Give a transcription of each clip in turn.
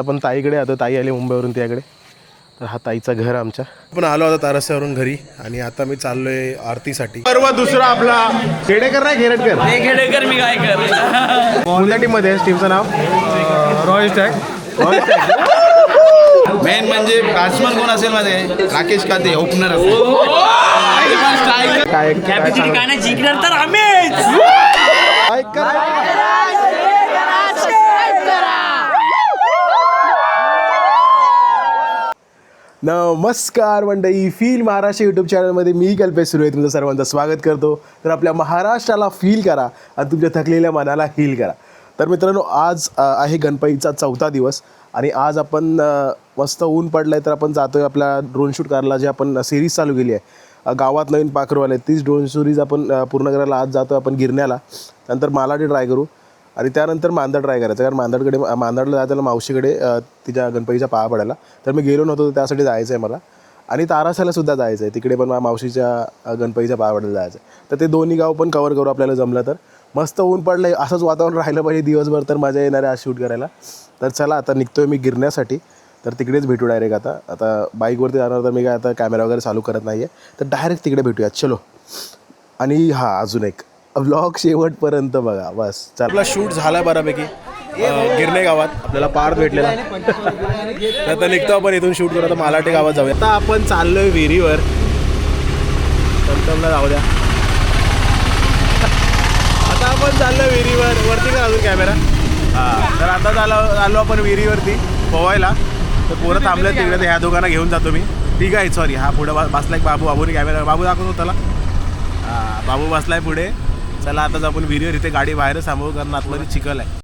आता पण ताईकडे आता ताई आली मुंबईवरून त्याकडे. तर हा ताईचा घर आमच्या. पण आलो आता तारस्यावरून घरी आणि आता मी चाललोय आरतीसाठी. परवा दुसरा आपला खेडेकर नाही खेरटकर खेडेकर मी काय कर कोणत्या मध्ये टीमचं नाव? रॉयल टॅग मेन म्हणजे बॅट्समन कोण असेल माझे? राकेश काते ओपनर काय काय जिंकणार तर आम्हीच काय करा नमस्कार मंडळी फील महाराष्ट्र यूट्यूब चॅनलमध्ये मी कल्पेश सुरू आहे तुमचं सर्वांचं स्वागत करतो. तर आपल्या महाराष्ट्राला फील करा आणि तुमच्या थकलेल्या मनाला हील करा. तर मित्रांनो आज आहे गणपतीचा चौथा दिवस आणि आज आपण मस्त ऊन पडलं आहे तर आपण जातो आहे आपल्या ड्रोन शूट करायला जे आपण सिरीज चालू केली आहे. गावात नवीन पाखरू आले तीच ड्रोन सिरीज आपण पूर्ण करायला आज जातो आपण गिरण्याला. नंतर मालाडी ट्राय करू. आणि त्यानंतर मांदड ट्राय करायचं. कारण मांदडकडे मांदडला जायचं मावशीकडे तिच्या गणपतीच्या पाया पडायला. तर मी गेलो नव्हतो तर त्यासाठी जायचं आहे मला. आणि तारासाला सुद्धा जायचं आहे तिकडे पण मावशीच्या गणपतीच्या पाया पडायला जायचं आहे तर ते दोन्ही गाव पण कवर करू आपल्याला जमलं तर. मस्त ऊन पडलं आहे असंच वातावरण राहिलं पाहिजे दिवसभर तर मजा येणार आहे आज शूट करायला. तर चला आता निघतोय मी गिरण्यासाठी. तर तिकडेच भेटू डायरेक्ट आता. आता बाईकवरती जाणार तर मी काय आता कॅमेरा वगैरे चालू करत नाही आहे तर डायरेक्ट तिकडे भेटूयात. चलो. आणि हां अजून एक. व्लॉग शेवटपर्यंत बघा बस चला. आपला शूट झाला बऱ्यापैकी. गिरणे गावात. आपल्याला पार्थ भेटलेला. तर आता निघतो आपण इथून शूट करू आता मालाटे गावात जाऊया. आता आपण चाललोय विहिरीवर. टमटमला जाऊ द्या. आता आपण चाललो विहिरीवर. वरती का अजून कॅमेरा हां तर आता चाललो आलो आपण विहिरीवरती पोवायला. तर पोरं थांबलं तिकडे तर ह्या दोघांना घेऊन जातो मी. ठीक आहे सॉरी हा पुढे बसला एक बाबू बाबूने कॅमेरा बाबू दाखवतो त्याला. हां बाबू बसलाय पुढे. चला आता आपण विहिरीवर इथे गाडी बाहेरच थांबवू कारण आतमध्ये चिखल आहे.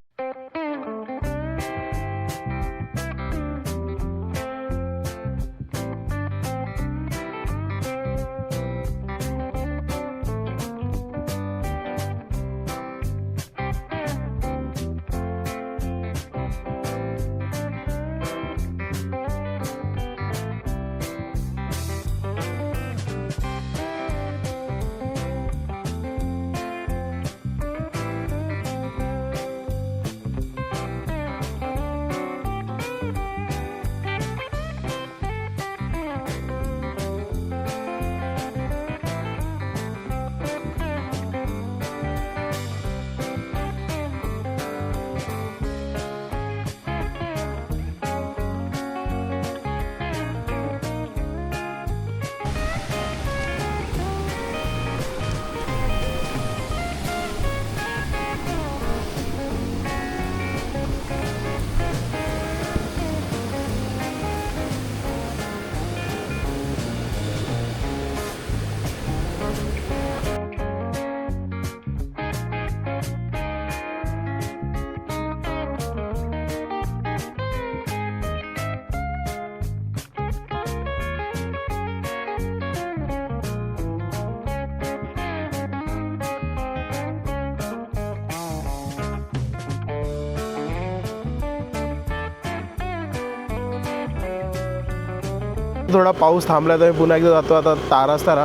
थोडा पाऊस थांबला तर मी पुन्हा एकदा जातो. आता तारास्तारा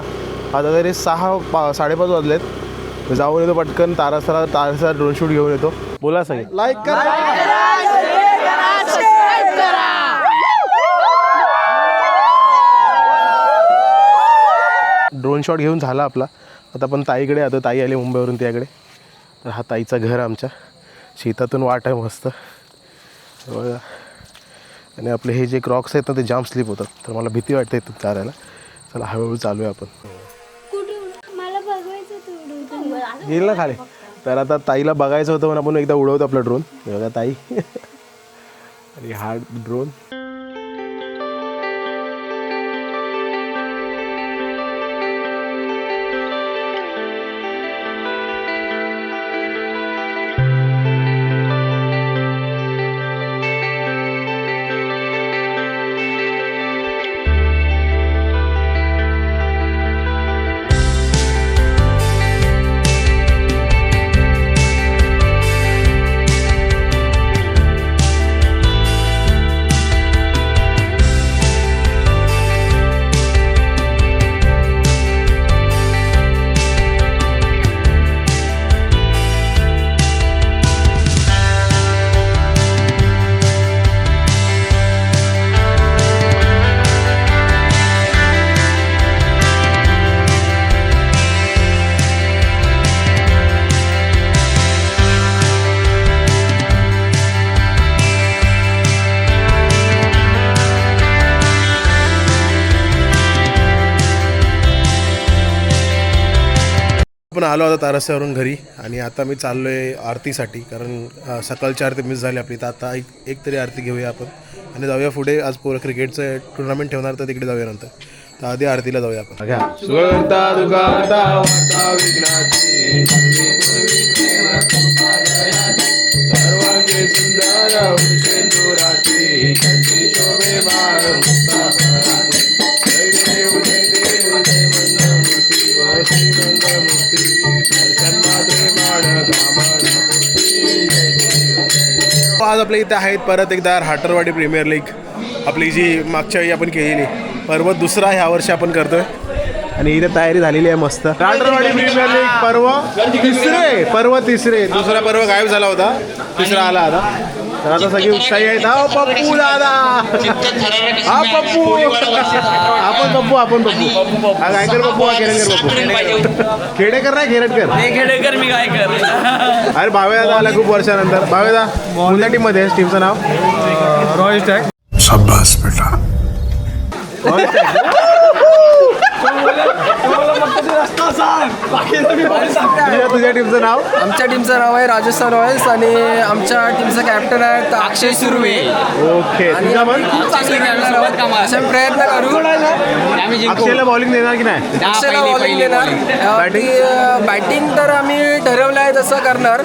आता तरी सहा पा साडेपाच वाजलेत. मी जाऊन येतो पटकन. तारास्तारा तारास्तारा ड्रोन शूट घेऊन येतो. बोला सगळे. लाईक करा. ड्रोन शॉट घेऊन झाला आपला. आता आपण ताईकडे आता ताई आली मुंबईवरून त्याकडे. तर हा ताईचा घर आमच्या. शेतातून वाट आहे मस्त. बघा. आणि आपले हे जे क्रॉक्स आहेत ना ते जाम स्लिप होतात. तर मला भीती वाटते इथून चालायला. चला हळूहळू आपण. मला बघायचं तेवढं येईल ना खाली. तर आता ताईला बघायचं होतं म्हणून आपण एकदा उडवतो आपला ड्रोन बघा ताई. आणि हा ड्रोन आपण आलो आता तारस्यावरून घरी आणि आता मी चाललो आहे आरतीसाठी कारण सकाळची आरती मिस झाली आपली. तर आता एक एक तरी आरती घेऊया आपण आणि जाऊया पुढे. आज पोरं क्रिकेटचं टुर्नामेंट ठेवणार तर तिकडे जाऊया नंतर. तर आधी आरतीला जाऊया आपण. आज आपल्या इथे आहेत. परत एकदा हाटरवाडी प्रीमियर लीग आपली जी मागच्या वेळी आपण केलेली. पर्व दुसरा ह्या वर्षी आपण करतोय. आणि इथे तयारी झालेली आहे मस्त. हाटरवाडी प्रीमियर लीग पर्व तिसरे पर्व तिसरे. दुसरा पर्व गायब झाला होता. तिसरा आला आता. तर आता सगळी उत्साही आहेत. हा पप्पू दादा. हा पप्पू. पप्पू आपण पप्पू हा गायकर पप्पू हा खेडेकर पप्पू खेडेकर. नाही खेरटकर खेडेकर मी गायकर अरे भावेदा आला खूप वर्षानंतर. भावेदा कोणत्या टीममध्ये टीमचं नाव? रॉयल टॅक तुझ्या तुझ्या टीमचं नाव? आमच्या टीमचं नाव आहे राजस्थान रॉयल्स आणि आमच्या टीमचा कॅप्टन आहे अक्षय सुर्वे. ओके तुझा पण? असे प्रयत्न करू. अक्षयला बॉलिंग देणार की नाही? अक्षयला बॉलिंग देणार. बॅटिंग तर आम्ही ठरवलं आहे तसं करणार.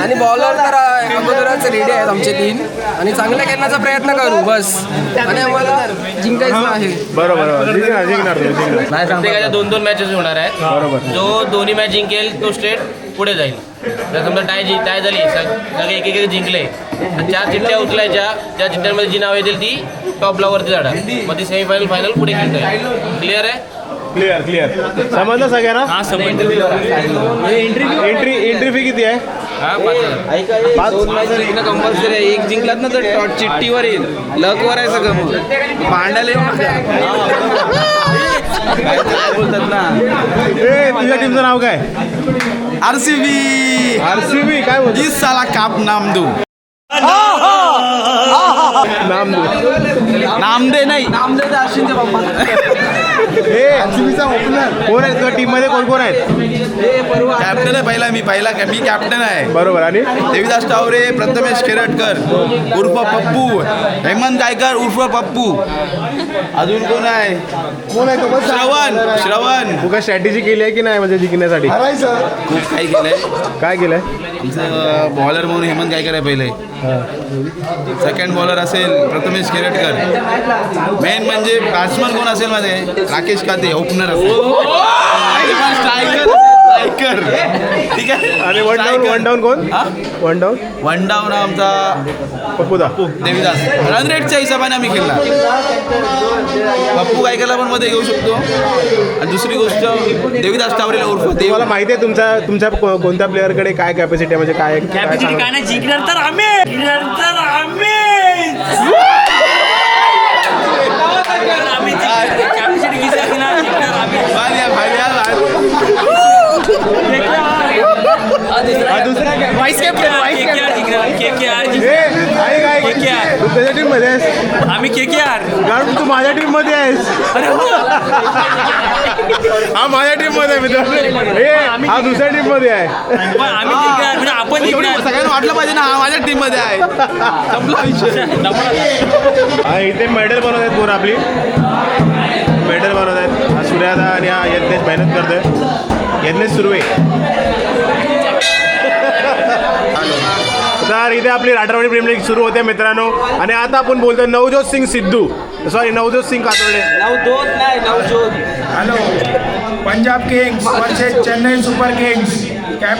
आणि बॉलर तर अगोदरच रेडी आहेत आमचे तीन आणि चांगल्या खेळण्याचा प्रयत्न करू बस. आणि आम्हाला जिंकायचं आहे. बरोबर जिंकणार जिंकणार दोन दोन मॅचेस होणार आहेत बरोबर. जो दोन्ही मॅच जिंकेल तो स्टेट पुढे जाईल. जर समजा टाय जि टाय झाली सग- सगळे एक एक जिंकले तर चार चिठ्ठ्या उचलायच्या. त्या चिठ्ठ्यांमध्ये जी नाव येतील ती टॉपला वरती जाणार. मग ती सेमीफायनल फायनल पुढे खेळता येईल. क्लिअर आहे? क्लिअर क्लिअर समजलं सगळ्यांना? हा एंट्री एंट्री फी किती आहे? हा कंपल्सरी आहे एक जिंकलात ना तर चिठ्ठीवर येईल. लकवर आहे सगळं मग. भांडायला येऊ बोलतात ना. ए तुझ्या टीमचं नाव काय? R C B R C B काय बोलतो? इस साला काप नाम दू नाम दे. नामदे. नाही. नामदेव अश्विनचे पप्पा ए कोण आहेत? तुझ्या टीममध्ये कोण कोण आहेत? कॅप्टन आहे पहिला मी पहिला मी कॅप्टन आहे. बरोबर. आणि? देविदास टावरे प्रथमेश खेरटकर उर्फ पप्पू हेमंत गायकर उर्फ पप्पू. अजून कोण आहे? कोण आहे तो? श्रवण श्रवण. तू काय स्ट्रॅटेजी केली आहे की नाही म्हणजे जिंकण्यासाठी? खूप काही केलंय. काय केलंय? आमचं बॉलर म्हणून हेमंत गायकर आहे पहिले. सेकंड बॉलर असेल प्रथमेश खेरटकर मेन म्हणजे बॅट्समन कोण असेल माझे? Rakesh Kate opener striker striker ठीक आहे? आणि वन डाऊन वन डाऊन कोण? हा? वन डाऊन वन डाऊन आमचा पप्पूदा. देवीदास. रन रेटच्या हिशोबाने आम्ही खेळला पप्पू गायकरला पण मध्ये घेऊ शकतो. आणि दुसरी गोष्ट देवीदास टावरेला उर्फ देव. तुम्हाला माहिती आहे तुमच्या तुमच्या कोणत्या प्लेअरकडे काय कॅपॅसिटी आहे? म्हणजे काय काय सांगा? काय नाही जिंकणार तर आम्ही. जिंकणार तर आम्ही. आम्ही आम्ही के के आर टीममध्ये आहेस आम्ही के के आर कारण तू माझ्या टीममध्ये आहेस अरे हो हा माझ्या टीममध्ये मित्र हा दुसऱ्या टीममध्ये आहे आम्ही आपण सगळ्यांना वाटलं पाहिजे ना हा माझ्या टीममध्ये आहे इथे मेडल बनवत आहेत पोर आपली. मेडल बनवत आहेत. हा सूर्यादा आणि हा यज्ञेश मेहनत करतोय. यज्ञेश सुर्वे. तर इथे आपली राठरवाडी प्रीमियर लीग सुरू होते मित्रांनो. आणि आता आपण बोलतोय नवजोत सिंग सिद्धू. सॉरी नवजोत सिंग कातोडे. नवदोत नाही Navjot hello. Punjab kings versus Chennai super kings.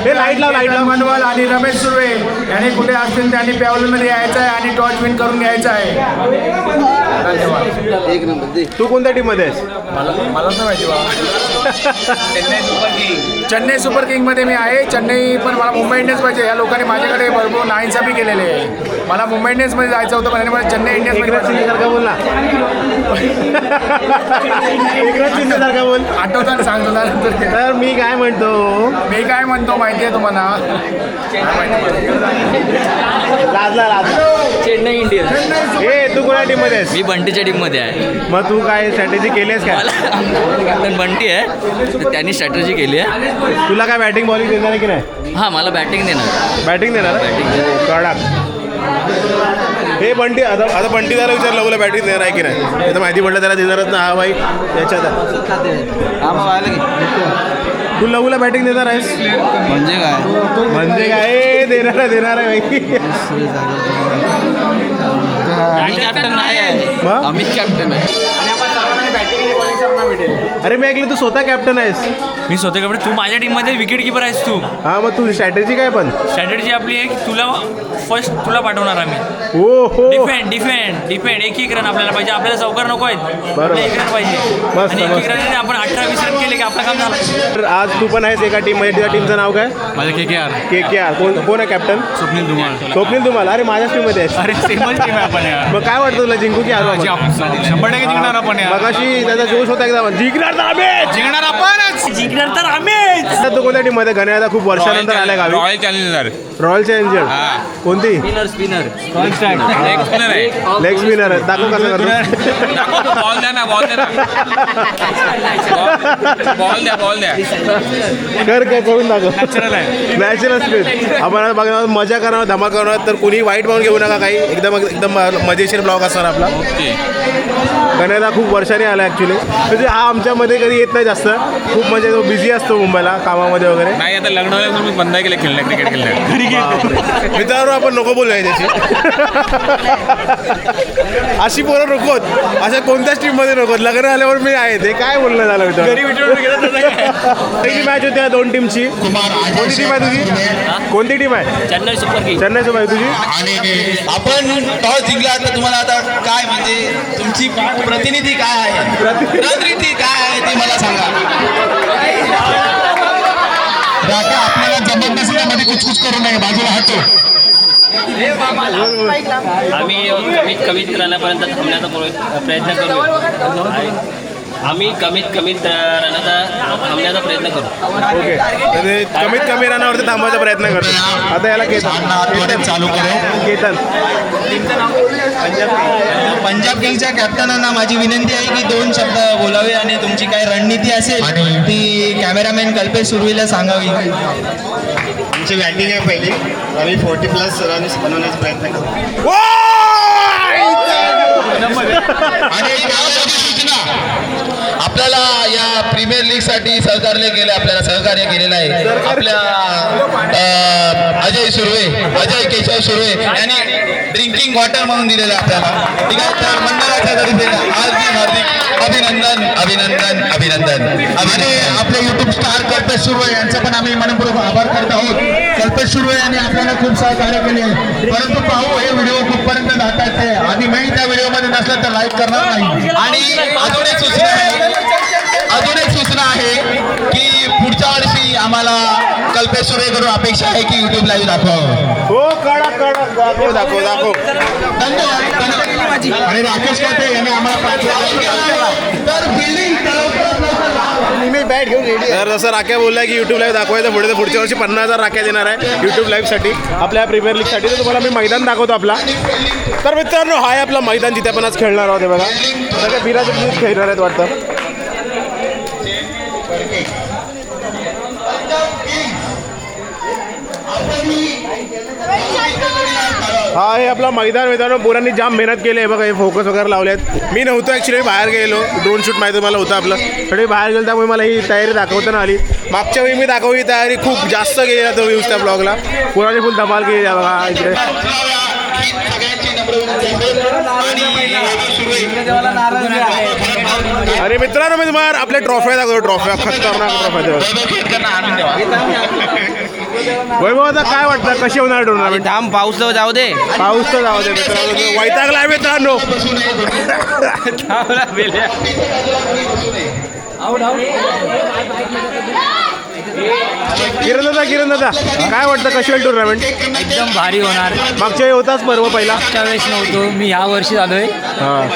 Light लाव, लाइट लाव. मनवल आणि रमेश सुर्वे. यांनी कुठे असतील त्यांनी पॅवलमध्ये यायचं आहे आणि टॉच विन करून घ्यायचं आहे. धन्यवाद. तू कोणत्या टीममध्ये आहेस चेन्नई सुपर किंगमध्ये मी आहे. चेन्नई पण मला मुंबई इंडियन्स पाहिजे. या लोकांनी माझ्याकडे भरपूर नाईन्साबी केलेले आहे. मला मुंबई इंडियन्समध्ये जायचं होतं पण मला चेन्नई एकनाथ इंडियन्समध्ये शिंदे सारखा बोल ना. एकनाथ शिंदेसारखा बोल. आठवताना सांगतो ना नंतर ते. तर मी काय म्हणतो? मी काय म्हणतो माहिती आहे तुम्हाला? लाजला लाजला चेन्नई इंडियन्स. ए तू कोणा टीममध्ये आहेस? मी बंटीच्या टीममध्ये आहे. मग तू काय स्ट्रॅटेजी केलीस काय? मला कॅप्टन बंटी आहे. तर त्यांनी स्ट्रॅटेजी केली आहे. तुला काय बॅटिंग बॉलिंग देणार आहे की नाही? हां मला बॅटिंग देणार बॅटिंग देणार कडक हे बंटी आता आता बंटी त्याला विचारलं बोला बॅटिंग देणार आहे की नाही? हे तर माहिती पडलं त्याला देणारच ना हा भाई त्याच्यात तू लवला बॅटिंग देणार आहेस? म्हणजे काय? म्हणजे काय? ए, देणार आहे देणार आहे भाई. कॅप्टन नाही आहे मग? अमित कॅप्टन आहे अरे मी ऐकलं तू स्वतः कॅप्टन आहेस. मी स्वतः कपडे तू माझ्या टीममध्ये विकेट किपर आहेस तू. हा मग तू स्ट्रॅटेजी काय पण? स्ट्रॅटेजी आपली आहे की तुला फर्स्ट तुला पाठवणार आम्ही. हो हो डिफेंड डिफेंड डिफेंड एक एक रन आपल्याला पाहिजे. आपल्याला चौकार नको आहेत. आपल्याला एक रन पाहिजे. मस्त, आणि एक मस्त. एक रन आपण अठरा वीस रन केले की आपलं काम झालं. तर आज तू पण आहेस एका टीममध्ये. तुझ्या टीमचं नाव काय? माझं के के आर के के आर कोण कोण आहे कॅप्टन स्वप्नील धुमाळ स्वप्नील तुम्हाला अरे माझ्याच टीममध्ये आहेस. अरे सेमच टीम आहे आपण यार. मग काय वाटतं तुला जिंकू की हारू? आपण? शंभर टक्के जिंकणार आपण यार. मगाशी त्याचा जोश होता एकदम. जिंकणार तर आम्हीच! जिंकणार आपणच. जिंकणार तर आम्हीच. आता तू कोणत्या टीममध्ये? गणे आता खूप वर्षानंतर आलाय गावी. रॉयल चॅलेंजर रॉयल चॅलेंजर कोणती? स्पिनर स्पिनर लेग स्पिनर आहे. लेग स्पिनर आहे दाखव कसं करतो. दाखव बॉल द्या ना बॉल द्या ना. बॉल द्या बॉल द्या. कर काय करून दाखव. नॅचरल स्पीड आपण आता बघणार आहोत, मजा करणार धमा करणार तर कुणी वाईट म्हणून घेऊ नका काही. एकदम एकदम मजेशीर ब्लॉग असणार आपला. ओके गण्याला खूप वर्षांनी आला ॲक्च्युली म्हणजे हा आमच्यामध्ये कधी येत नाही जास्त. खूप म्हणजे तो बिझी असतो मुंबईला कामामध्ये वगैरे. नाही आता लग्न झाल्यापासून मी बंद केलं खेळणं क्रिकेट खेळणं. मित्रांनो आपण नको बोलूया त्याची. अशी पोरं नकोत. अशा कोणत्याच टीममध्ये नकोत. लग्न आल्यावर मी आहे. ते काय बोलणं झालं मित्रांनो पहिली मॅच होती या दोन टीमची कोणती टीम आहे तुझी? कोणती टीम आहे? चेन्नई सुपर किंग चेन्नई आहे तुझी? आणि आपण टॉस जिंकला तर तुम्हाला आता काय म्हणजे तुमची प्रतिनिधी काय आहे? प्रतिनिधी काय आहे ते मला सांगा. काका आपल्याला जमत नसल्यामध्ये कुचकुच करू नये बाजूला हटो आम्ही कमीत कमीत राहण्यापर्यंत थांबण्याचा प्रयत्न करू आम्ही कमीत कमीत रनाचा थांबण्याचा प्रयत्न करू. ओके. तर ते कमीत कमी रनावरती थांबवायचा प्रयत्न करतो. आता याला सामना केतन. चालू करू. केतन. पंजाब किंगच्या कॅप्टनांना माझी विनंती आहे की दोन शब्द बोलावे आणि तुमची काय रणनीती असेल ती कॅमेरामॅन कल्पेश सुरवीला सांगावी. आमची बॅटिंग आहे पहिली. आम्ही फोर्टी प्लस रन्स बनवण्याचा प्रयत्न करू. आणि एक महत्त्वाची सूचना आपल्याला या प्रीमियर लीगसाठी सहकार्य केलं आपल्याला सहकार्य केलेलं आहे. आपल्या अजय सुर्वे अजय केशव सुर्वे यांनी ड्रिंकिंग वॉटर म्हणून दिलेलं आपल्याला. ठीक आहे तर मंडळाच्या तर्फे हार्दिक हार्दिक अभिनंदन अभिनंदन अभिनंदन. आणि आपले युट्यूब स्टार कल्पेश सुर्वे यांचा पण आम्ही मनपूर्वक आभार करत आहोत. कल्पेश सुर्वे यांनी आपल्याला खूप सहकार्य केले. परंतु पाहू हे व्हिडिओ कुठपर्यंत जातात ते. आणि मी त्या व्हिडिओमध्ये नसलं तर लाईक करणार नाही. आणि अजून एक सूचना आहे. अजून एक सूचना आहे की पुढच्या वर्षी आम्हाला कल्पेश करून अपेक्षा आहे की युट्यूब लाईव्ह दाखवावं. हो कडा कडा दाखव दाखव दाखव. धन्यवाद आणि राकेश काटे यांनी आम्हाला तर बिल्डिंग तर जसं राख्या बोललाय की युट्यूब लाईव्ह दाखवायचं पुढे तर पुढच्या वर्षी पन्नास हजार राख्या देणार आहे युट्यूब लाईव्हसाठी आपल्या प्रीमियर लीगसाठी तर तुम्हाला मी मैदान दाखवतो आपला. तर मित्रांनो हा आहे आपला मैदान जिथे आपण आज खेळणार आहोत हे बघा. सगळे बिराचे प्लीज खेळणार आहेत वाटतं. हा आहे आपला मैदान मैदान पोरांनी जाम मेहनत केली आहे. बघा हे फोकस वगैरे लावले आहेत. मी नव्हतो ॲक्च्युली बाहेर गेलो ड्रोन शूट माहिती मला होतं आपलं. थोडी बाहेर गेलो त्यामुळे मला ही तयारी दाखवताना आली. मागच्या वेळी मी दाखवली तयारी खूप जास्त गेली तो व्ह्यूज त्या ब्लॉगला पोरांनी फुल धमाल केली बघा इकडे. अरे मित्रांनो मी तुम्हाला आपल्या ट्रॉफ्या दाखवतो ट्रॉफ्या खतरनाक ट्रॉफ्या वैभव आता काय वाटतं? कशी होणार टुर्नामेंट थांब पाऊस तर जाऊ दे. पाऊस तर जाऊ दे मित्रांनो. वैतागला आहे मित्रांनो. किरण दादा किरण दादा काय वाटतं? कशी होईल टुर्नामेंट एकदम भारी होणार. मागच्या वेळी होताच पर्व पहिला. मागच्या वेळेस नव्हतो. मी ह्या वर्षी आलोय हां.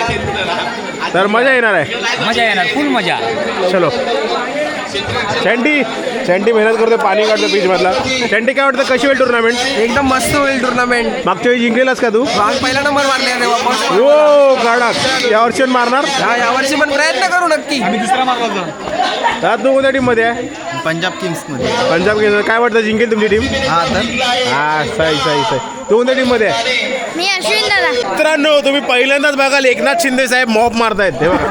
तर मजा येणार आहे. मजा येणार. फुल मजा. चलो. चॅन्टी चॅन्टी मेहनत करतो पाणी काढतो बीच मधला. चॅन्टी काय वाटतं कशी होईल टुर्नामेंट एकदम मस्त होईल टुर्नामेंट मागच्या वेळी जिंकलेलास का तू? पहिला नंबर मारले. हो कडक या वर्षी पण मारणार? हा, यावर्षी पण प्रयत्न करू नक्की. त्यात तू कोणत्या टीममध्ये आहे? पंजाब किंग्समध्ये पंजाब किंग्स काय वाटतं जिंकेल तुमची टीम हा तर. हा सही सही सही. कोणत्या टीममध्ये मी अश्विन दादा. मित्रांनो तुम्ही पहिल्यांदाच बघाल एकनाथ शिंदे साहेब मॉप मारतायत. हे बघा.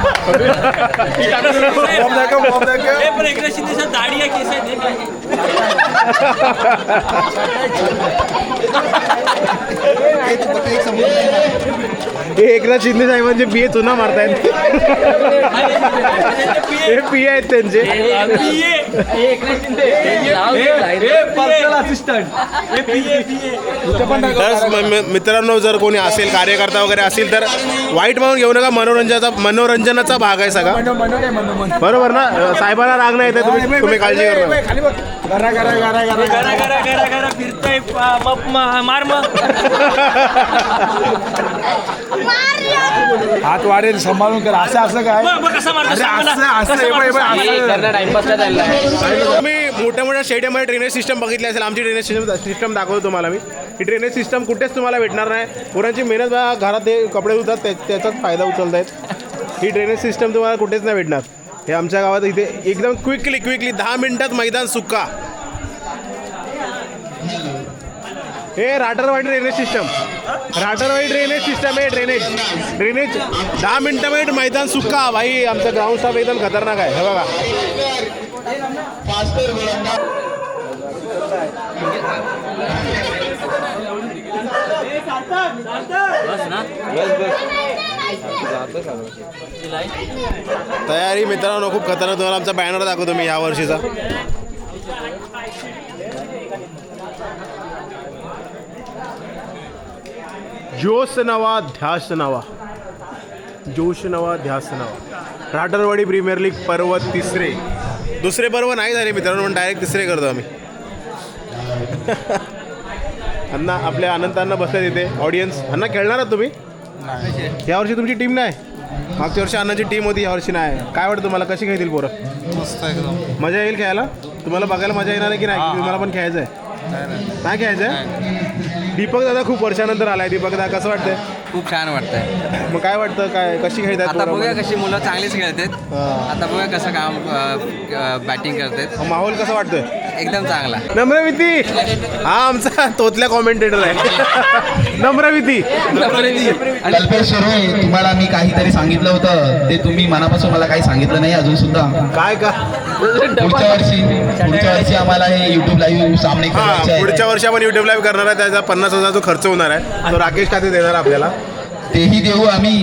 मॉप दाखव मॉप दाखव. पण एकदा शिंदे दाढी आहे केस आहेत काय? हे एकनाथ शिंदे साहेबांचे पिये चुना मारतायत. हे पिये आहेत त्यांचे. तर म- म- मित्रांनो जर कोणी असेल कार्यकर्ता वगैरे असेल तर वाईट म्हणून घेऊ नका. मनोरंजनाचा मनोरंजनाचा भाग आहे सगळा. बरोबर ना? साहेबांना राग नाही येते तुम्ही तुम्ही काळजी करा मार मग हात वाढेल सांभाळून कर. असं असं काय. असं असं कसा हे मोठ्या मोठ्या स्टेडियममध्ये ड्रेनेज सिस्टम बघितली असेल. आमची ड्रेनेज सिस्टम सिस्टम दाखवतो तुम्हाला मी. ही ड्रेनेज सिस्टम कुठेच तुम्हाला भेटणार नाही. पोरांची मेहनत बघा, घरात ते कपडे धुतात त्या- त्याचाच फायदा उचलत आहेत ही ड्रेनेज सिस्टम तुम्हाला कुठेच नाही भेटणार. हे आमच्या गावात इथे एकदम क्विकली क्विकली दहा मिनिटात मैदान सुका. हे Ratarwadi drainage system Ratarwadi drainage system आहे ड्रेनेज ड्रेनेज दहा मिनिटामध्ये मैदान सुका. भाई आमचं ग्राउंड स्टाफ एकदम खतरनाक आहे. हे बघा. तयारी मित्रांनो खूप खतरनाक. तुम्हाला आमचा बॅनर दाखवतो मी या वर्षीचा. जोश नवा ध्यास नवा जोश नवा ध्यास नवा राठरवाडी प्रीमियर लीग पर्व तिसरे. दुसरे पर्व नाही झाले मित्रांनो पण डायरेक्ट तिसरे करतो आम्ही. अण्णा आपल्या अनंतांना बसल्या तिथे ऑडियन्स अण्णा खेळणार आहात तुम्ही? यावर्षी तुमची टीम नाही? मागच्या वर्षी अण्णाची टीम होती यावर्षी नाही. काय वाटतं तुम्हाला? कशी खेळतील पोरं? मस्त एकदम. मजा येईल खेळायला? तुम्हाला बघायला मजा येणार आहे की नाही? तुम्हाला पण खेळायचं आहे नाही. खेळायचं आहे दीपक दादा खूप वर्षानंतर आलाय. दीपक दादा कसं वाटतंय? खूप छान वाटतंय. मग काय वाटतं? काय कशी खेळतात आता पोरं? बघूया कशी मुलं चांगलीच खेळतात. हा. आता बघूया कसं काम बॅटिंग करतात. माहोल कसा वाटतोय? एकदम चांगला. नम्रविती हा आमचा तोतल्या कॉमेंटेटर आहे. नम्रविती कल्पेश सुर्वे तुम्हाला मी काहीतरी सांगितलं होतं. ते तुम्ही मनापासून मला काही सांगितलं नाही अजून सुद्धा. काय का? पुढच्या वर्षी पुढच्या वर्षी आम्हाला हे युट्यूब लाईव्ह सामने हा करायचे आहे. पुढच्या वर्षी आपण युट्यूब लाईव्ह करणार आहे. त्याचा पन्नास हजार जो खर्च होणार आहे. तो राकेश खाते देणार आपल्याला. तेही देऊ आम्ही.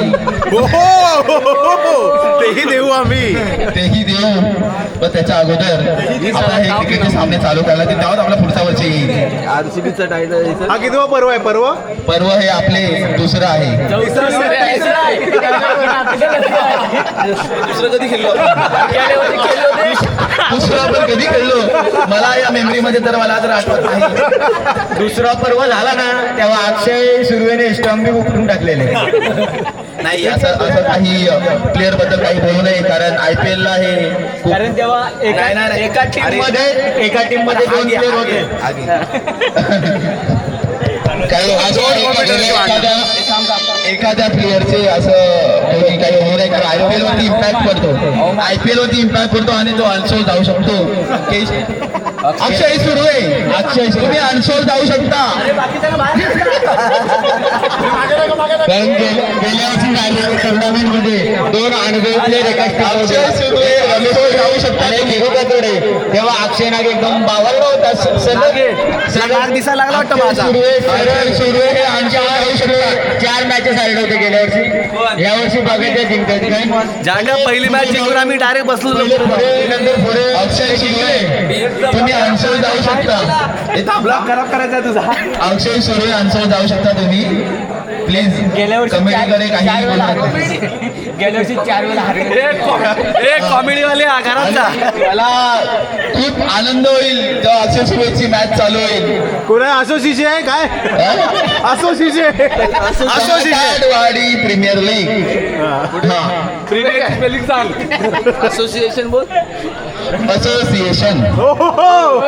हो हो, हो. तेही देऊ आम्ही. तेही देऊ. पण त्याच्या अगोदर आपला हे क्रिकेटचे सामने चालू करायला ते तेव्हाच आपला पुढचा वर्ष येईल हा किती पर्व आहे पर्व? पर्व हे आपले दुसरं आहे. दुसरं आपण कधी खेळलो? मला या मेमरीमध्ये तर मला तर आठवत नाही. दुसरा पर्व झाला ना तेव्हा अक्षय सुर्वेने स्टंप बी उपटून टाकलेले. नाही असं असं काही प्लेअरबद्दल काही बोलू नये कारण आय पी एल ला हे खूप- कारण तेव्हा नाही, नाही, नाही. एका टीममध्ये एका टीममध्ये दोन प्लेअर होते. एखाद्या प्लेअरचे असं कोणी काही होऊ नये कारण आय पी एल वरती इम्पॅक्ट पडतो. आय पी एल वरती इम्पॅक्ट पडतो आणि तो अनसोल जाऊ शकतो. अक्षय सुर्वे अक्षय तुम्ही अनसोल जाऊ शकता. कारण गेल्या वर्षी झालेल्या टुर्नामेंटमध्ये दोन अनुभवी प्लेअर एका अक्षय सुर्वे अनसोल जाऊ शकता तेव्हा अक्षय नाग एकदम बावरला होता. सलग सलग दिसायला लागला वाटतं सुर्वे सरळ सुर्वे हे अनसोल जाऊ शकता चार मॅचेस होते गेल्या वर्षी? या वर्षी बघायचे जिंकतात काय ज्याच्या पहिली मॅच जिंकून आम्ही डायरेक्ट बसलो नंतर पुढे अक्षय सुर्वे तुम्ही अनसोल जाऊ शकता. ब्लॉक खराब करायचा तुझा. अक्षय सुर्वे अनसोल जाऊ शकता तुम्ही. प्लीज गेल्या वर्षी कमिटीकडे चार- काही. गेल्या वर्षी चार वेळा हरले एक कॉमेडी वाले घराचा मला खूप आनंद होईल जेव्हा अक्षय सुर्वेची मॅच चालू होईल. कोणा असोसिएशन आहे काय? असोसिएशन असोसिएशन वाडी प्रीमियर लीग हा. असोसिएशन बोल. असोसिएशन हो, हो.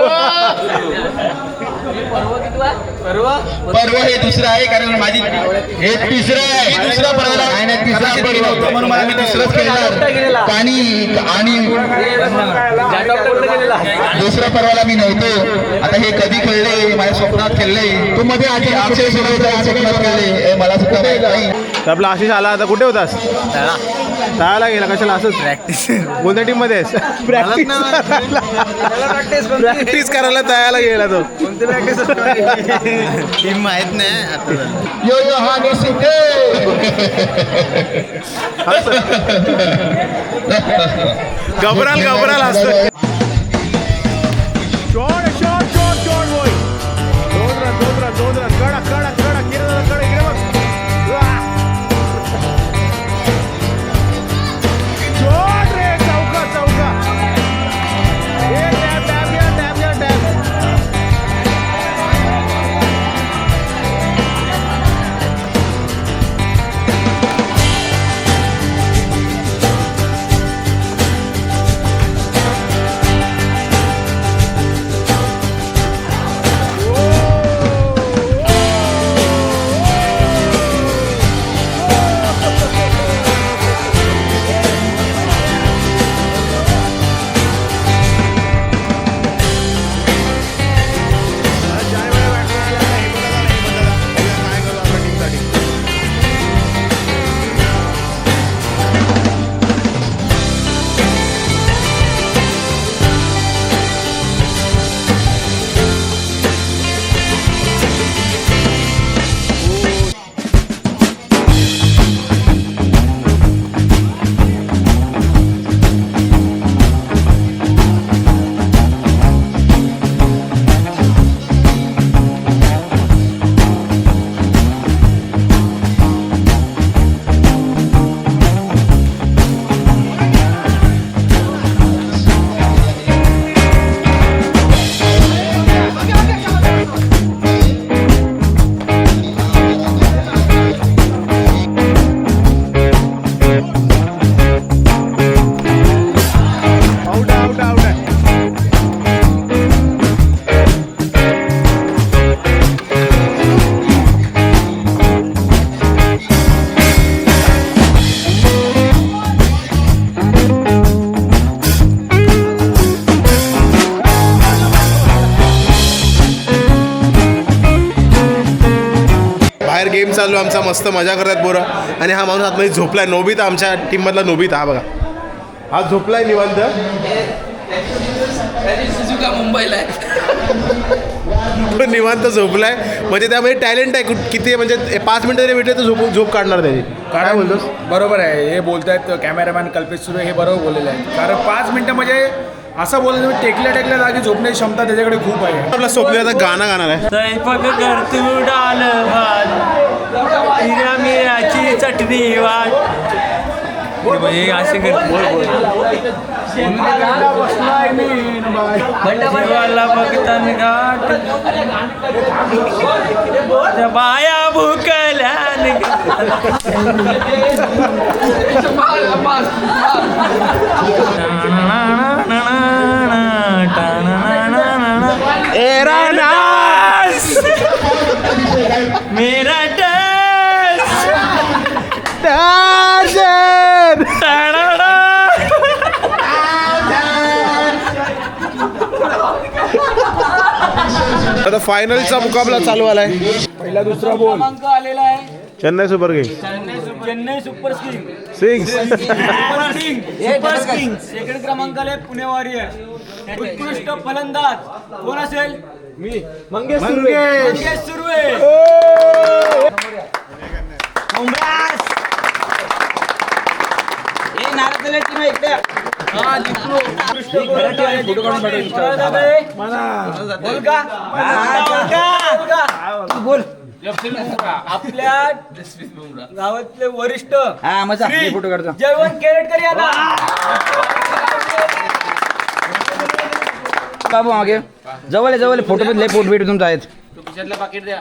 पर्व हे दुसरं आहे कारण माझी हे तिसरं आहे. दुसरा पर्वाला नाही नाही तिसरा पर्व. म्हणून मला मी तिसरंच खेळणार पाणी आणि दुसऱ्या पर्वाला मी नव्हतो. आता हे कधी खेळले माझ्या स्वप्नात खेळले. तू मध्ये आधी अक्षय सुरवता स्वप्नात खेळले. हे मला सुद्धा माहीत नाही. आपला आशिष आला आता कुठे होतास? तळाला गेला कशाला असंच? प्रॅक्टिस कोणत्या टीममध्ये प्रॅक्टिस प्रॅक्टिस करायला. तळाला गेला तो. टीम माहीत नाही यो यो हा निश्चित घबराल घबराल असतं मस्त मजा करतात पोरं. आणि हा माणूस आतमध्ये झोपलाय. नोबिता आमच्या टीममधला नोबिता हा बघा. हा झोपलाय निवांत. सुजुका मुंबईला आहे निवांत झोपलाय. म्हणजे त्यामध्ये टॅलेंट आहे. कुठ- किती आहे? म्हणजे पाच मिनिटं जरी भेटले तर झोप झोप काढणार त्याची. काय बोलतोस? बरोबर आहे. हे बोलतायत कॅमेरामॅन कल्पेश सुरे हे बरोबर बोललेलं आहे कारण पाच मिनिटं म्हणजे असं बोललं तुम्ही टेकल्या टेकल्या जागी झोपण्याची क्षमता त्याच्याकडे खूप आहे. आपला स्वप्न आता गाणं गाणार आहे. हिरा मिराची चटणी वाट. हे असे जीवाला बघतान बाया एरा डांस मेरा आता फायनलचा मुकाबला चालू आलाय. पहिला दुसरा बोल. क्रमांक आलेला आहे. Chennai super king Chennai super king six super king super king second क्रमांकाला आहे पुणे वॉरियर. उत्कृष्ट फलंदाज. कोण असेल? मी. मंगेश सुर्वे. मंगेश सुर्वे. बोल. आपल्या गावातले वरिष्ठ श्री जयवंत केरटकर यांना बाबू मागे. जवळ जवळ फोटो पण लय पोट भेट तुमचा आहेत. पाकिट द्या.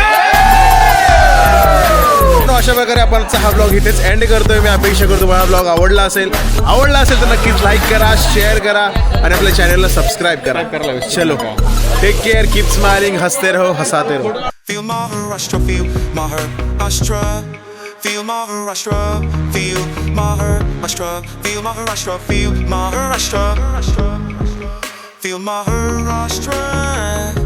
अशा प्रकारे आपण हा ब्लॉग इथेच एंड करतोय मी अपेक्षा करतो मला ब्लॉग आवडला असेल आवडला असेल तर नक्कीच लाईक करा शेअर करा आणि आपल्या चॅनलला सबस्क्राईब करा चलो टेक केअर कीप स्माइलिंग हसते रहो हसाते रहो Feel Maharashtra, feel Maharashtra. Feel Maharashtra, feel Maharashtra. Feel Maharashtra, feel Maharashtra. Feel Maharashtra.